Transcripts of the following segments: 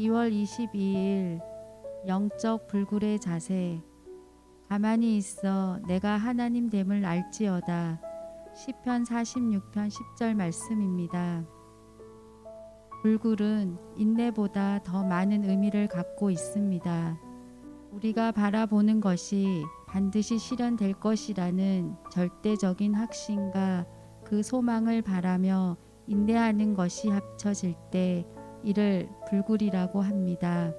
2월 22일 영적 불굴의 자세 가만히 있어 내가 하나님 됨을 알지어다 시편 46편 10절 말씀입니다. 불굴은 인내보다 더 많은 의미를 갖고 있습니다. 우리가 바라보는 것이 반드시 실현될 것이라는 절대적인 확신과 그 소망을 바라며 인내하는 것이 합쳐질 때 이를 불굴이라고 합니다.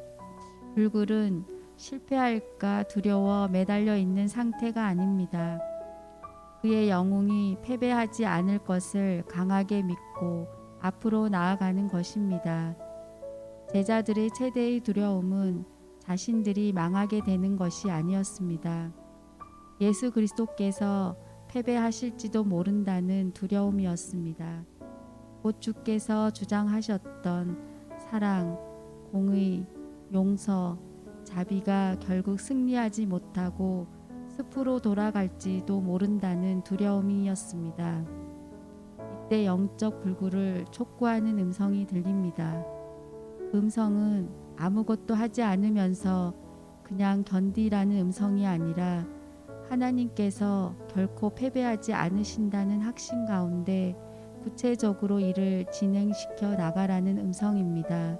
불굴은 실패할까 두려워 매달려 있는 상태가 아닙니다. 그의 영웅이 패배하지 않을 것을 강하게 믿고 앞으로 나아가는 것입니다. 제자들의 최대의 두려움은 자신들이 망하게 되는 것이 아니었습니다. 예수 그리스도께서 패배하실지도 모른다는 두려움이었습니다. 곧 주께서 주장하셨던 사랑, 공의, 용서, 자비가 결국 승리하지 못하고 숲으로 돌아갈지도 모른다는 두려움이었습니다. 이때 영적 불구를 촉구하는 음성이 들립니다. 그 음성은 아무것도 하지 않으면서 그냥 견디라는 음성이 아니라 하나님께서 결코 패배하지 않으신다는 확신 가운데 구체적으로 이를 진행시켜 나가라는 음성입니다.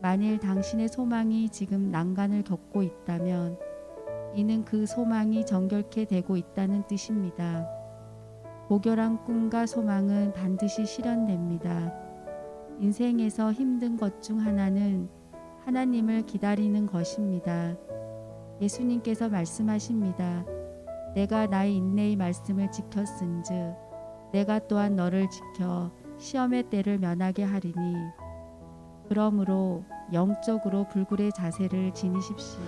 만일 당신의 소망이 지금 난간을 겪고 있다면 이는 그 소망이 정결케 되고 있다는 뜻입니다. 고결한 꿈과 소망은 반드시 실현됩니다. 인생에서 힘든 것 중 하나는 하나님을 기다리는 것입니다. 예수님께서 말씀하십니다. 내가 나의 인내의 말씀을 지켰은즉 내가 또한 너를 지켜 시험의 때를 면하게 하리니 그러므로 영적으로 불굴의 자세를 지니십시오.